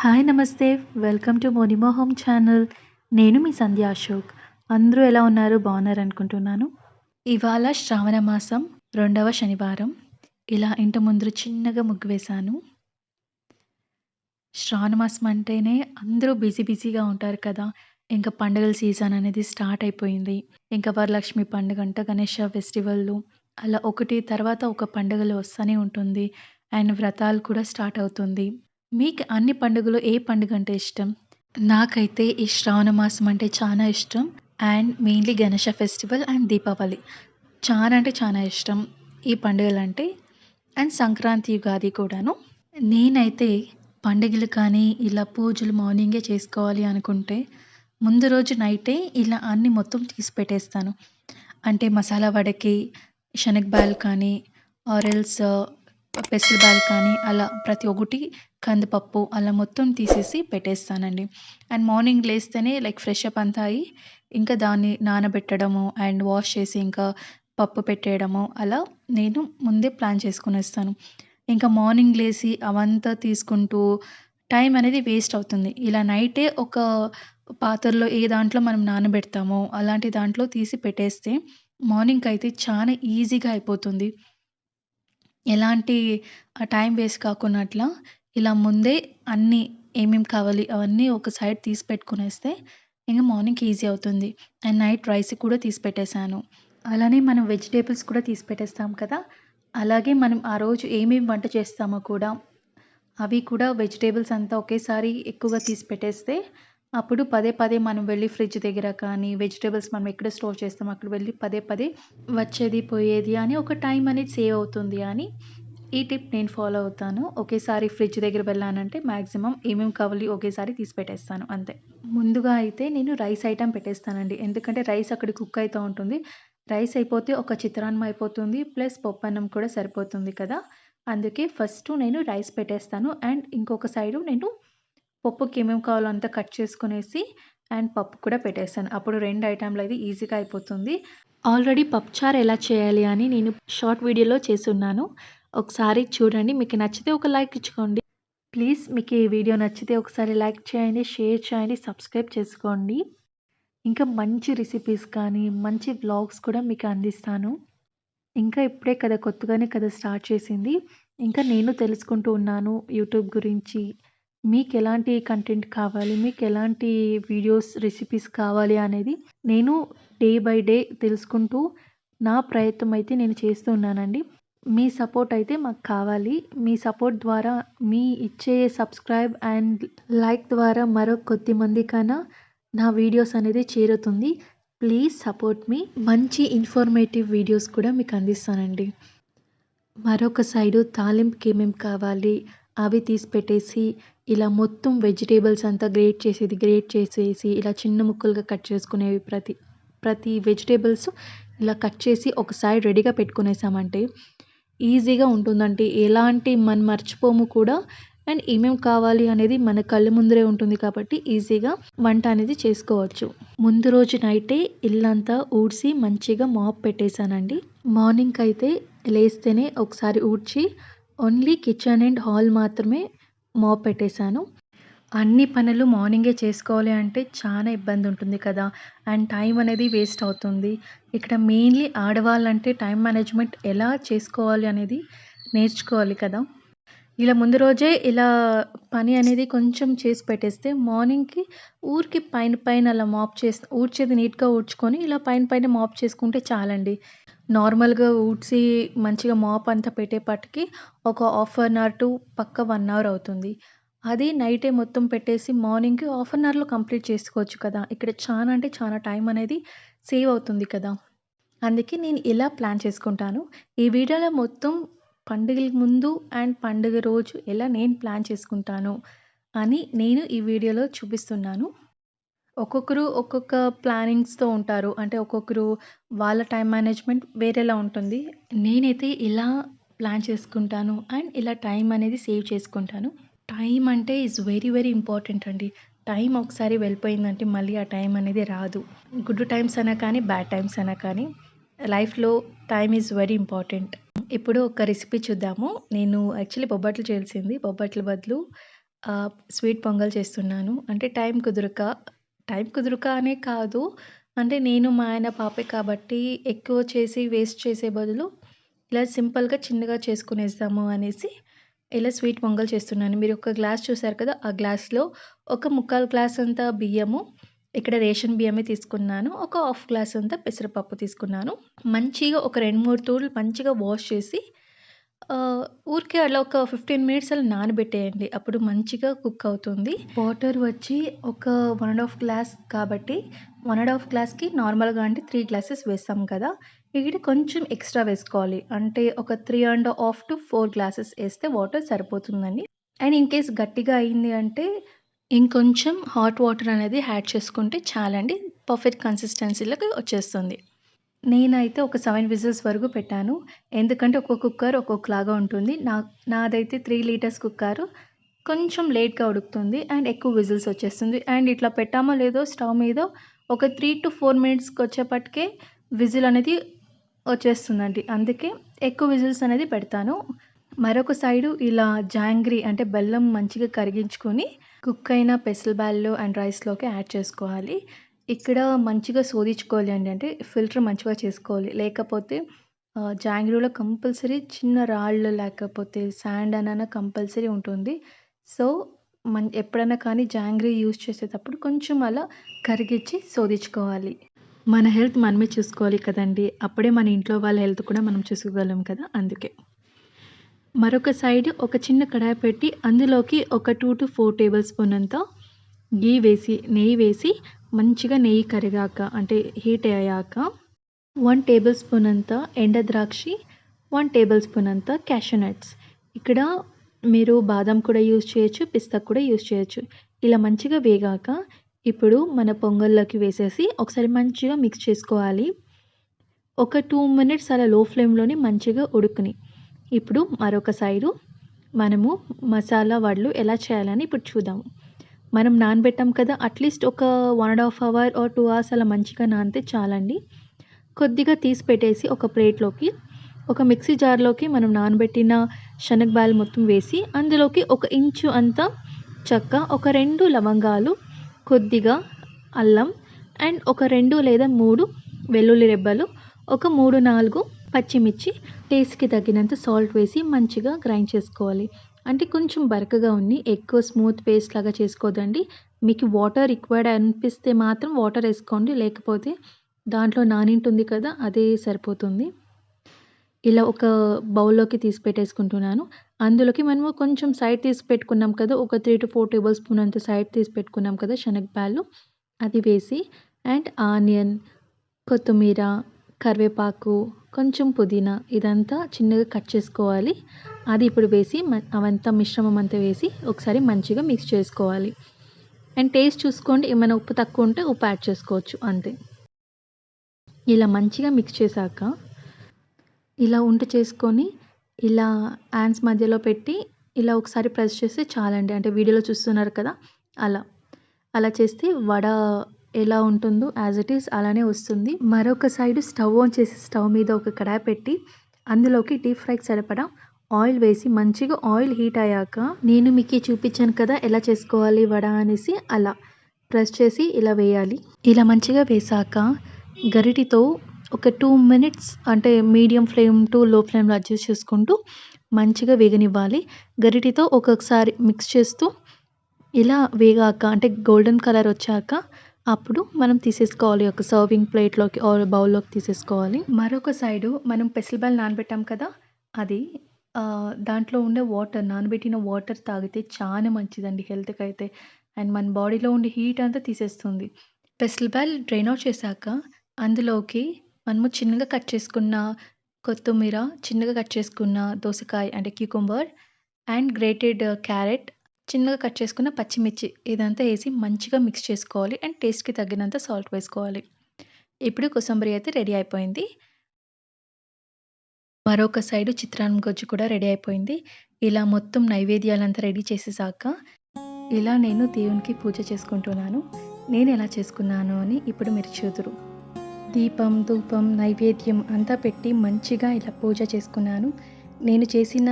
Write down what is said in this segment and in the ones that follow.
Hi నమస్తే. Welcome to Monimo home channel. నేను మీ సంధ్య అశోక్. అందరూ ఎలా ఉన్నారు? బాగున్నారు అనుకుంటున్నాను. ఇవాళ శ్రావణ మాసం రెండవ శనివారం. ఇలా ఇంటి ముందు చిన్నగా ముగ్గు వేశాను. శ్రావణ మాసం అంటేనే అందరూ బిజీ బిజీగా ఉంటారు కదా. ఇంకా పండుగల సీజన్ అనేది స్టార్ట్ అయిపోయింది. ఇంకా వరలక్ష్మి పండుగ అంట గణేష ఫెస్టివల్లు. అలా ఒకటి తర్వాత ఒక పండుగలు వస్తూనే ఉంటుంది. అండ్ వ్రతాలు కూడా స్టార్ట్ అవుతుంది. మీకు అన్ని పండుగలు ఏ పండుగ అంటే ఇష్టం? నాకైతే ఈ శ్రావణ మాసం అంటే చాలా ఇష్టం. And mainly Ganesha festival and Deepavali. చాలా అంటే చాలా ఇష్టం ఈ పండుగలు అంటే అండ్ సంక్రాంతి ఉగాది కూడాను. నేనైతే పండుగలు కానీ ఇలా పూజలు మార్నింగే చేసుకోవాలి అనుకుంటే ముందు రోజు నైటే ఇలా అన్ని మొత్తం తీసి పెట్టేస్తాను. అంటే మసాలా వడకి శనగబాయలు కానీ ఆరెల్స్ పెసరబాయలు కానీ అలా ప్రతి ఒక్కటి కందిపప్పు అలా మొత్తం తీసేసి పెట్టేస్తానండి. అండ్ మార్నింగ్ లేస్తేనే లైక్ ఫ్రెష్ అప్ అంతా అయ్యి ఇంకా దాన్ని నానబెట్టడము అండ్ వాష్ చేసి ఇంకా పప్పు పెట్టేయడము అలా నేను ముందే ప్లాన్ చేసుకునేస్తాను. ఇంకా మార్నింగ్ లేసి అవంతా తీసుకుంటూ టైం అనేది వేస్ట్ అవుతుంది. ఇలా నైటే ఒక పాత్రలో ఏ దాంట్లో మనం నానబెడతామో అలాంటి దాంట్లో తీసి పెట్టేస్తే మార్నింగ్కి అయితే చాలా ఈజీగా అయిపోతుంది. ఎలాంటి టైం వేస్ట్ కాకున్నట్ల ఇలా ముందే అన్నీ ఏమేమి కావాలి అవన్నీ ఒక సైడ్ తీసి పెట్టుకునేస్తే ఇంక మార్నింగ్కి ఈజీ అవుతుంది. అండ్ నైట్ రైస్ కూడా తీసి పెట్టేశాను. అలానే మనం వెజిటేబుల్స్ కూడా తీసి పెట్టేస్తాం కదా. అలాగే మనం ఆ రోజు ఏమేమి వంట చేస్తామో కూడా అవి కూడా వెజిటేబుల్స్ అంతా ఒకేసారి ఎక్కువగా తీసి పెట్టేస్తే అప్పుడు పదే పదే మనం వెళ్ళి ఫ్రిడ్జ్ దగ్గర కానీ వెజిటేబుల్స్ మనం ఎక్కడ స్టోర్ చేస్తాం అక్కడ వెళ్ళి పదే పదే వచ్చేది పోయేది అని ఒక టైం అనేది సేవ్ అవుతుంది అని ఈ టిప్ నేను ఫాలో అవుతాను. ఒకేసారి ఫ్రిడ్జ్ దగ్గర వెళ్ళానంటే మ్యాక్సిమం ఏమేమి కావాలి ఒకేసారి తీసి పెట్టేస్తాను అంతే. ముందుగా అయితే నేను రైస్ ఐటెం పెట్టేస్తానండి. ఎందుకంటే రైస్ అక్కడ కుక్ అవుతూ ఉంటుంది. రైస్ అయిపోతే ఒక చిత్రాన్నం అయిపోతుంది ప్లస్ పప్పు అన్నం కూడా సరిపోతుంది కదా. అందుకే ఫస్ట్ నేను రైస్ పెట్టేస్తాను. అండ్ ఇంకొక సైడు నేను పప్పుకి ఏమేమి కావాలో అంతా కట్ చేసుకునేసి అండ్ పప్పు కూడా పెట్టేస్తాను. అప్పుడు రెండు ఐటెంలు అయితే ఈజీగా అయిపోతుంది. ఆల్రెడీ పప్పుచారు ఎలా చేయాలి అని నేను షార్ట్ వీడియోలో చేస్తున్నాను ఒకసారి చూడండి. మీకు నచ్చితే ఒక లైక్ ఇచ్చుకోండి. ప్లీజ్ మీకు ఈ వీడియో నచ్చితే ఒకసారి లైక్ చేయండి షేర్ చేయండి సబ్స్క్రైబ్ చేసుకోండి. ఇంకా మంచి రెసిపీస్ కానీ మంచి వ్లాగ్స్ కూడా మీకు అందిస్తాను. ఇంకా ఇప్పుడే కదా కొత్తగానే కదా స్టార్ట్ చేసింది. ఇంకా నేను తెలుసుకుంటూ ఉన్నాను యూట్యూబ్ గురించి. మీకు ఎలాంటి కంటెంట్ కావాలి? మీకు ఎలాంటి వీడియోస్ రెసిపీస్ కావాలి అనేది నేను డే బై డే తెలుసుకుంటూ నా ప్రయత్నం అయితే నేను చేస్తూ ఉన్నానండి. మీ సపోర్ట్ అయితే మాకు కావాలి. మీ సపోర్ట్ ద్వారా మీ ఇచ్చే సబ్స్క్రైబ్ అండ్ లైక్ ద్వారా మరో కొద్ది మంది కన్నా నా వీడియోస్ అనేది చేరుతుంది. Please support me. మంచి ఇన్ఫర్మేటివ్ వీడియోస్ కూడా మీకు అందిస్తానండి. మరొక సైడు తాలింపుకి ఏమేమి కావాలి? అవి తీసి పెట్టేసి ఇలా మొత్తం వెజిటేబుల్స్ అంతా గ్రేట్ చేసేది గ్రేట్ చేసేసి ఇలా చిన్న ముక్కలుగా కట్ చేసుకునేవి ప్రతి ప్రతి వెజిటేబుల్స్ ఇలా కట్ చేసి ఒక సైడ్ రెడీగా పెట్టుకునేసామంటే ఈజీగా ఉంటుందండి ఎలాంటి మనం మర్చిపోము కూడా. అండ్ ఏమేమి కావాలి అనేది మన కళ్ళ ముందరే ఉంటుంది కాబట్టి ఈజీగా వంట అనేది చేసుకోవచ్చు. ముందు రోజు నైటే ఇల్లంతా ఊడ్చి మంచిగా మాప్ పెట్టేశానండి. మార్నింగ్ అయితే లేస్తేనే ఒకసారి ఊడ్చి ఓన్లీ కిచెన్ అండ్ హాల్ మాత్రమే మాప్ పెట్టేశాను. అన్ని పనులు మార్నింగే చేసుకోవాలి అంటే చాలా ఇబ్బంది ఉంటుంది కదా. అండ్ టైం అనేది వేస్ట్ అవుతుంది. ఇక్కడ మెయిన్లీ ఆడవాళ్ళంటే టైం మేనేజ్మెంట్ ఎలా చేసుకోవాలి అనేది నేర్చుకోవాలి కదా. ఇలా ముందు రోజే ఇలా పని అనేది కొంచెం చేసి పెట్టేస్తే మార్నింగ్కి ఊరికి పైన పైన అలా మాప్ చేసి ఊడ్చేది నీట్గా ఊడ్చుకొని ఇలా పైన పైన మాప్ చేసుకుంటే చాలండి. నార్మల్గా ఊడ్చి మంచిగా మాప్ అంతా పెట్టేపాటికి ఒక హాఫ్ అన్ అవర్ టు పక్క వన్ అవర్ అవుతుంది. అది నైటే మొత్తం పెట్టేసి మార్నింగ్కి హాఫ్ అన్ అవర్లో కంప్లీట్ చేసుకోవచ్చు కదా. ఇక్కడ చాలా అంటే చాలా టైం అనేది సేవ్ అవుతుంది కదా. అందుకే నేను ఇలా ప్లాన్ చేసుకుంటాను ఈ వీడియోలో మొత్తం పండుగల ముందు అండ్ పండుగ రోజు ఎలా నేను ప్లాన్ చేసుకుంటాను అని నేను ఈ వీడియోలో చూపిస్తున్నాను. ఒక్కొక్కరు ఒక్కొక్క ప్లానింగ్స్తో ఉంటారు. అంటే ఒక్కొక్కరు వాళ్ళ టైం మేనేజ్మెంట్ వేరేలా ఉంటుంది. నేనైతే ఇలా ప్లాన్ చేసుకుంటాను అండ్ ఇలా టైం అనేది సేవ్ చేసుకుంటాను. టైం అంటే ఈజ్ వెరీ వెరీ ఇంపార్టెంట్ అండి. టైం ఒకసారి వెళ్ళిపోయిందంటే మళ్ళీ ఆ టైం అనేది రాదు. గుడ్ టైమ్స్ అయినా కానీ బ్యాడ్ టైమ్స్ అయినా కానీ లైఫ్లో టైం ఈజ్ వెరీ ఇంపార్టెంట్. ఇప్పుడు ఒక రెసిపీ చూద్దాము. నేను యాక్చువల్లీ బొబ్బట్లు చేయాల్సింది. బొబ్బట్ల బదులు స్వీట్ పొంగల్ చేస్తున్నాను. అంటే టైం కుదురుక టైం కుదరక అనే కాదు. అంటే నేను, మా ఆయన, పాపే కాబట్టి ఎక్కువ చేసి వేస్ట్ చేసే బదులు ఇలా సింపుల్‌గా చిన్నగా చేసుకునేద్దాము అనేసి ఇలా స్వీట్ పొంగల్ చేస్తున్నాను. మీరు ఒక గ్లాస్ చూసారు కదా! ఆ గ్లాస్‌లో ఒక ముక్కాలు గ్లాస్ అంతా బియ్యము, ఇక్కడ రేషన్ బియ్యమే తీసుకున్నాను. ఒక హాఫ్ గ్లాస్ అంతా పెసరపప్పు తీసుకున్నాను. మంచిగా ఒక 2, 3 తూర్లు మంచిగా వాష్ చేసి ఊరికే అలా ఒక 15 మినిట్స్ అలా నానబెట్టేయండి. అప్పుడు మంచిగా కుక్ అవుతుంది. వాటర్ వచ్చి ఒక వన్ అండ్ హాఫ్ గ్లాస్ కాబట్టి వన్ అండ్ హాఫ్ గ్లాస్‌కి నార్మల్‌గా అంటే త్రీ గ్లాసెస్ వేస్తాం కదా! ఇక్కడ కొంచెం ఎక్స్‌ట్రా వేసుకోవాలి. అంటే ఒక three and half to four glasses వేస్తే వాటర్ సరిపోతుందండి. అండ్ ఇన్ కేస్ గట్టిగా అయింది అంటే ఇంకొంచెం హాట్ వాటర్ అనేది యాడ్ చేసుకుంటే చాలండి. పర్ఫెక్ట్ కన్సిస్టెన్సీలోకి వచ్చేస్తుంది. నేనైతే ఒక సెవెన్ విజిల్స్ వరకు పెట్టాను. ఎందుకంటే ఒక్కొక్క కుక్కర్ ఒక్కొక్కలాగా ఉంటుంది. నా నాదైతే త్రీ లీటర్స్ కుక్కర్ కొంచెం లేట్‌గా ఉడుకుతుంది. అండ్ ఎక్కువ విజిల్స్ వచ్చేస్తుంది. అండ్ ఇట్లా పెట్టామో లేదో స్టవ్ మీద ఒక 3-4 మినిట్స్‌కి వచ్చేపటికే విజిల్ అనేది వచ్చేస్తుందండి. అందుకే ఎక్కువ విజిల్స్ అనేది పెడతాను. మరొక సైడు ఇలా జాంగ్రీ అంటే బెల్లం మంచిగా కరిగించుకొని కుక్ అయిన పెసల్ బ్యాల్లో అండ్ రైస్‌లోకి యాడ్ చేసుకోవాలి. ఇక్కడ మంచిగా శోధించుకోవాలి అండి. అంటే ఫిల్టర్ మంచిగా చేసుకోవాలి. లేకపోతే జాంగ్రీలో కంపల్సరీ చిన్న రాళ్ళు లేకపోతే శాండ్ అనైనా కంపల్సరీ ఉంటుంది. సో, మన్ ఎప్పుడైనా కానీ జాంగ్రీ యూజ్ చేసేటప్పుడు కొంచెం అలా కరిగించి శోధించుకోవాలి. మన హెల్త్ మనమే చూసుకోవాలి కదండీ! అప్పుడే మన ఇంట్లో వాళ్ళ హెల్త్ కూడా మనం చూసుకోగలం కదా! అందుకే. మరొక సైడ్ ఒక చిన్న కడాయి పెట్టి అందులోకి ఒక 2-4 టేబుల్ స్పూన్ అంతా ఘీ వేసి, నెయ్యి వేసి మంచిగా నెయ్యి కరిగాక అంటే హీట్ అయ్యాక వన్ టేబుల్ స్పూన్ అంతా ఎండ ద్రాక్షి, వన్ టేబుల్ స్పూన్ అంతా క్యాషనట్స్ ఇక్కడ మీరు బాదం కూడా యూజ్ చేయొచ్చు. పిస్తా కూడా యూజ్ చేయొచ్చు. ఇలా మంచిగా వేగాక ఇప్పుడు మన పొంగల్లోకి వేసేసి ఒకసారి మంచిగా మిక్స్ చేసుకోవాలి. ఒక టూ మినిట్స్ అలా లో ఫ్లేమ్లోని మంచిగా ఉడుకుని ఇప్పుడు మరొక సైడు మనము మసాలా వడ్లు ఎలా చేయాలని ఇప్పుడు చూద్దాము. మనం నానబెట్టాం కదా! అట్‌లీస్ట్ ఒక one and half hour or two hours అలా మంచిగా నానితే చాలండి. కొద్దిగా తీసి పెట్టేసి ఒక ప్లేట్‌లోకి ఒక మిక్సీ జార్‌లోకి మనం నానబెట్టిన శనగబాయలు మొత్తం వేసి అందులోకి ఒక ఇంచు అంత చక్క ఒక రెండు లవంగాలు, కొద్దిగా అల్లం అండ్ ఒక రెండు లేదా మూడు వెల్లుల్లి రెబ్బలు, ఒక 3, 4 పచ్చిమిర్చి, టేస్ట్‌కి తగినంత సాల్ట్ వేసి మంచిగా గ్రైండ్ చేసుకోవాలి. అంటే కొంచెం బరకగా ఉంది ఎక్కువ స్మూత్ పేస్ట్ లాగా చేసుకోదండి మీకు వాటర్ రిక్వైర్డ్ అనిపిస్తే మాత్రం వాటర్ వేసుకోండి లేకపోతే దాంట్లో నానింటుంది కదా! అదే సరిపోతుంది. ఇలా ఒక బౌల్‌లోకి తీసి పెట్టేసుకుంటున్నాను. అందులోకి మనము కొంచెం సైడ్ తీసి పెట్టుకున్నాం కదా! ఒక 3-4 టేబుల్ స్పూన్ అంత సైడ్ తీసి పెట్టుకున్నాం కదా! శనగపాలు అది వేసి అండ్ ఆనియన్, కొత్తిమీర, కరివేపాకు, కొంచెం పుదీనా ఇదంతా చిన్నగా కట్ చేసుకోవాలి. అది ఇప్పుడు వేసి మ అవంతా మిశ్రమం అంతా వేసి ఒకసారి మంచిగా మిక్స్ చేసుకోవాలి. అండ్ టేస్ట్ చూసుకోండి. ఏమైనా ఉప్పు తక్కువ ఉంటే ఉప్పు యాడ్ చేసుకోవచ్చు అంతే. ఇలా మంచిగా మిక్స్ చేశాక ఇలా ఉంట చేసుకొని ఇలా హ్యాండ్స్ మధ్యలో పెట్టి ఇలా ఒకసారి ప్రెస్ చేస్తే చాలండి. అంటే వీడియోలో చూస్తున్నారు కదా! అలా. అలా చేస్తే వడ ఎలా ఉంటుందో యాజ్ ఇట్ ఈస్ అలానే వస్తుంది. మరొక సైడ్ స్టవ్ ఆన్ చేసి స్టవ్ మీద ఒక కడాయి పెట్టి అందులోకి డీప్ ఫ్రైకి సరిపడా ఆయిల్ వేసి మంచిగా ఆయిల్ హీట్ అయ్యాక నేను మీకు చూపించాను కదా! ఎలా చేసుకోవాలి వడ అనేసి అలా ప్రెస్ చేసి ఇలా వేయాలి. ఇలా మంచిగా వేసాక గరిటితో ఒక టూ మినిట్స్ అంటే మీడియం ఫ్లేమ్ టు లో ఫ్లేమ్‌లో అడ్జస్ట్ చేసుకుంటూ మంచిగా వేగనివ్వాలి. గరిటెతో ఒక్కొక్కసారి మిక్స్ చేస్తూ ఇలా వేగాక అంటే గోల్డెన్ కలర్ వచ్చాక అప్పుడు మనం తీసేసుకోవాలి. ఒక సర్వింగ్ ప్లేట్‌లోకి ఆర్ బౌల్‌లోకి తీసేసుకోవాలి. మరొక సైడు మనం పెసలు నానబెట్టాం కదా! అది దాంట్లో ఉండే వాటర్ నానబెట్టిన వాటర్ తాగితే చాలా మంచిదండి హెల్త్కి అయితే అండ్ మన బాడీలో ఉండే హీట్ అంతా తీసేస్తుంది. పెసలు డ్రైన్ అవుట్ చేశాక అందులోకి మనము చిన్నగా కట్ చేసుకున్న కొత్తిమీర, చిన్నగా కట్ చేసుకున్న దోసకాయ అంటే క్యూకుంబర్ అండ్ గ్రేటెడ్ క్యారెట్, చిన్నగా కట్ చేసుకున్న పచ్చిమిర్చి ఇదంతా వేసి మంచిగా మిక్స్ చేసుకోవాలి. అండ్ టేస్ట్‌కి తగినంత సాల్ట్ వేసుకోవాలి. ఇప్పుడు కోసంబరి అయితే రెడీ అయిపోయింది. మరొక సైడు చిత్రాన్నం గొజ్జు కూడా రెడీ అయిపోయింది. ఇలా మొత్తం నైవేద్యాలంతా రెడీ చేసేసాక ఇలా నేను దేవునికి పూజ చేసుకుంటున్నాను. నేను ఎలా చేసుకున్నాను అని ఇప్పుడు మీరు చూదురు. దీపం, ధూపం, నైవేద్యం అంతా పెట్టి మంచిగా ఇలా పూజ చేసుకున్నాను. నేను చేసిన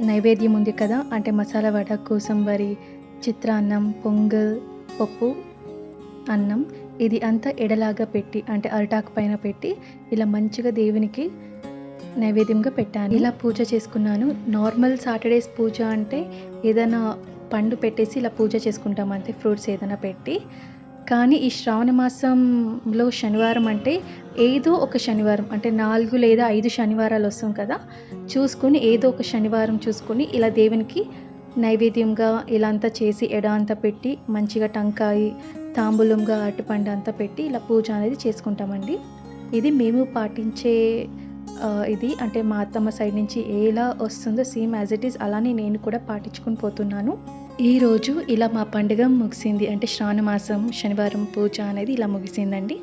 నైవేద్యం ఉంది కదా అంటే మసాలా వడ కోసంబరి చిత్రాన్నం పొంగల్ పప్పు అన్నం ఇది అంతా ఎడలాగా పెట్టి అంటే అరిటాకు పైన పెట్టి ఇలా మంచిగా దేవునికి నైవేద్యంగా పెట్టాను. ఇలా పూజ చేసుకున్నాను. నార్మల్ సాటర్డేస్ పూజ అంటే ఏదైనా పండు పెట్టేసి ఇలా పూజ చేసుకుంటాం అంతే ఫ్రూట్స్ ఏదైనా పెట్టి. కానీ ఈ శ్రావణ మాసంలో శనివారం అంటే ఏదో ఒక శనివారం అంటే నాలుగు లేదా ఐదు శనివారాలు వస్తాం కదా చూసుకుని ఏదో ఒక శనివారం చూసుకుని ఇలా దేవునికి నైవేద్యంగా ఇలా అంతా చేసి ఎడ అంతా పెట్టి మంచిగా టంకాయి తాంబూలంగా అరటిపండు అంతా పెట్టి ఇలా పూజ అనేది చేసుకుంటామండి. ఇది మేము పాటించే ఇది అంటే మా అత్తమ్మ సైడ్ నుంచి ఎలా వస్తుందో సేమ్ యాజ్ ఇట్ ఈస్ అలానే నేను కూడా పాటించుకొని పోతున్నాను. ఈరోజు ఇలా మా పండుగ ముగిసింది. అంటే శ్రావణ మాసం శనివారం పూజ అనేది ఇలా ముగిసిందండి.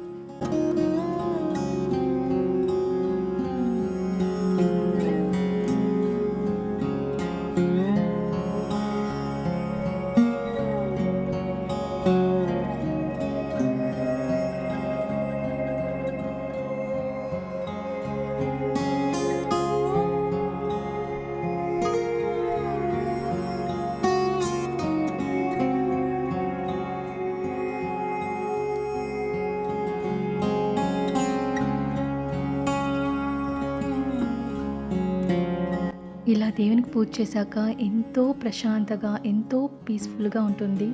ఇలా దేవునికి పూజ చేశాక ఎంతో ప్రశాంతగా ఎంతో పీస్ఫుల్గా ఉంటుంది.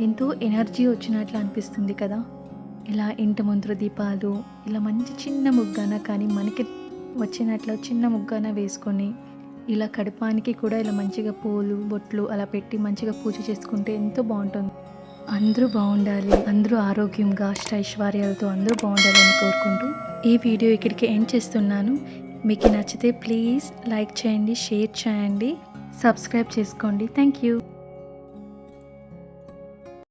ఎంతో ఎనర్జీ వచ్చినట్లు అనిపిస్తుంది కదా. ఇలా ఇంటి ముందు దీపాలు ఇలా మంచి చిన్న ముగ్గాన కానీ మనకి వచ్చినట్లు చిన్న ముగ్గాన వేసుకొని ఇలా కడపానికి కూడా ఇలా మంచిగా పూలు బొట్లు అలా పెట్టి మంచిగా పూజ చేసుకుంటే ఎంతో బాగుంటుంది. అందరూ బాగుండాలి అందరూ ఆరోగ్యంగా అష్టైశ్వర్యాలతో అందరూ బాగుండాలని కోరుకుంటూ ఈ వీడియో ఇక్కడికి ఎండ్ చేస్తున్నాను. మీకు నచ్చితే ప్లీజ్ లైక్ చేయండి షేర్ చేయండి సబ్స్క్రైబ్ చేసుకోండి. Thank you